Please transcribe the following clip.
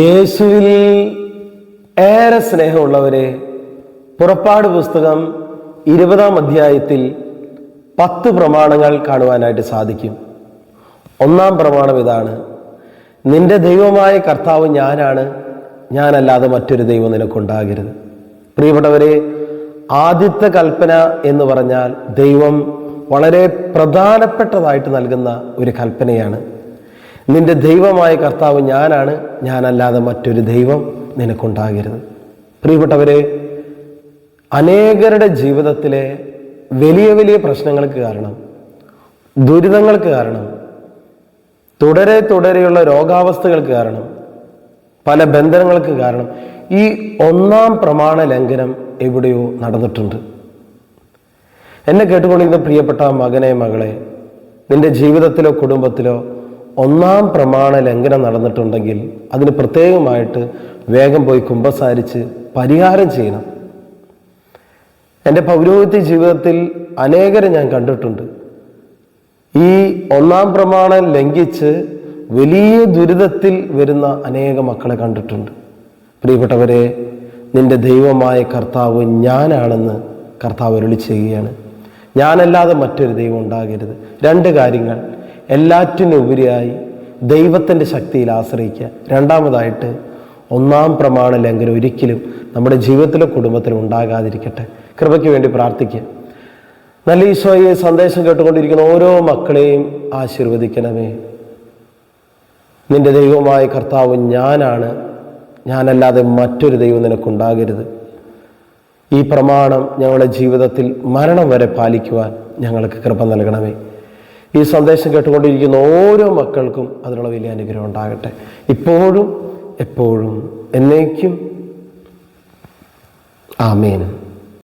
യേശുവിൽ ഏറെ സ്നേഹമുള്ളവരെ പുറപ്പാട് പുസ്തകം ഇരുപതാം അധ്യായത്തിൽ പത്ത് പ്രമാണങ്ങൾ കാണുവാനായിട്ട് സാധിക്കും. ഒന്നാം പ്രമാണം ഇതാണ്. നിന്റെ ദൈവമായ കർത്താവ് ഞാനാണ്. ഞാനല്ലാതെ മറ്റൊരു ദൈവം നിനക്കുണ്ടാകരുത്. പ്രിയപ്പെട്ടവരെ ആദ്യത്തെ കൽപ്പന എന്ന് പറഞ്ഞാൽ ദൈവം വളരെ പ്രധാനപ്പെട്ടതായിട്ട് നൽകുന്ന ഒരു കൽപ്പനയാണ്. നിന്റെ ദൈവമായ കർത്താവ് ഞാനാണ്. ഞാനല്ലാതെ മറ്റൊരു ദൈവം നിനക്കുണ്ടാകരുത്. പ്രിയപ്പെട്ടവരെ അനേകരുടെ ജീവിതത്തിലെ വലിയ വലിയ പ്രശ്നങ്ങൾക്ക് കാരണം ദുരിതങ്ങൾക്ക് കാരണം തുടരെ തുടരെയുള്ള രോഗാവസ്ഥകൾക്ക് കാരണം പല ബന്ധനങ്ങൾക്ക് കാരണം ഈ ഒന്നാം പ്രമാണ ലംഘനം എവിടെയോ നടന്നിട്ടുണ്ട്. എന്നെ കേട്ടുകൊണ്ടിരുന്ന പ്രിയപ്പെട്ട മകനെ മകളെ നിന്റെ ജീവിതത്തിലോ കുടുംബത്തിലോ ഒന്നാം പ്രമാണ ലംഘനം നടന്നിട്ടുണ്ടെങ്കിൽ അതിന് പ്രത്യേകമായിട്ട് വേഗം പോയി കുമ്പസാരിച്ച് പരിഹാരം ചെയ്യണം. എന്റെ പൗരോഹിത്യ ജീവിതത്തിൽ അനേകരെ ഞാൻ കണ്ടിട്ടുണ്ട്. ഈ ഒന്നാം പ്രമാണം ലംഘിച്ച് വലിയ ദുരിതത്തിൽ വരുന്ന അനേക മക്കളെ കണ്ടിട്ടുണ്ട്. പ്രിയപ്പെട്ടവരെ നിന്റെ ദൈവമായ കർത്താവ് ഞാനാണെന്ന് കർത്താവ് അരുളി ചെയ്യുകയാണ്. ഞാനല്ലാതെ മറ്റൊരു ദൈവം ഉണ്ടാകരുത്. രണ്ട് കാര്യങ്ങൾ. എല്ലാറ്റിനും ഉപരിയായി ദൈവത്തിന്റെ ശക്തിയിൽ ആശ്രയിക്കുക. രണ്ടാമതായിട്ട് ഒന്നാം പ്രമാണ ലംഘനം ഒരിക്കലും നമ്മുടെ ജീവിതത്തിലും കുടുംബത്തിലും ഉണ്ടാകാതിരിക്കട്ടെ. കൃപയ്ക്ക് വേണ്ടി പ്രാർത്ഥിക്കുക. നല്ല ഈശോയെ സന്ദേശം കേട്ടുകൊണ്ടിരിക്കുന്ന ഓരോ മക്കളെയും ആശീർവദിക്കണമേ. നിന്റെ ദൈവമായ കർത്താവ് ഞാനാണ്. ഞാനല്ലാതെ മറ്റൊരു ദൈവം നിനക്കുണ്ടാകരുത്. ഈ പ്രമാണം ഞങ്ങളുടെ ജീവിതത്തിൽ മരണം വരെ പാലിക്കുവാൻ ഞങ്ങൾക്ക് കൃപ നൽകണമേ. ഈ സന്ദേശം കേട്ടുകൊണ്ടിരിക്കുന്ന ഓരോ മക്കൾക്കും അതിനുള്ള വലിയ അനുഗ്രഹം ഉണ്ടാകട്ടെ. ഇപ്പോഴും എപ്പോഴും എന്നേക്കും. ആമേൻ.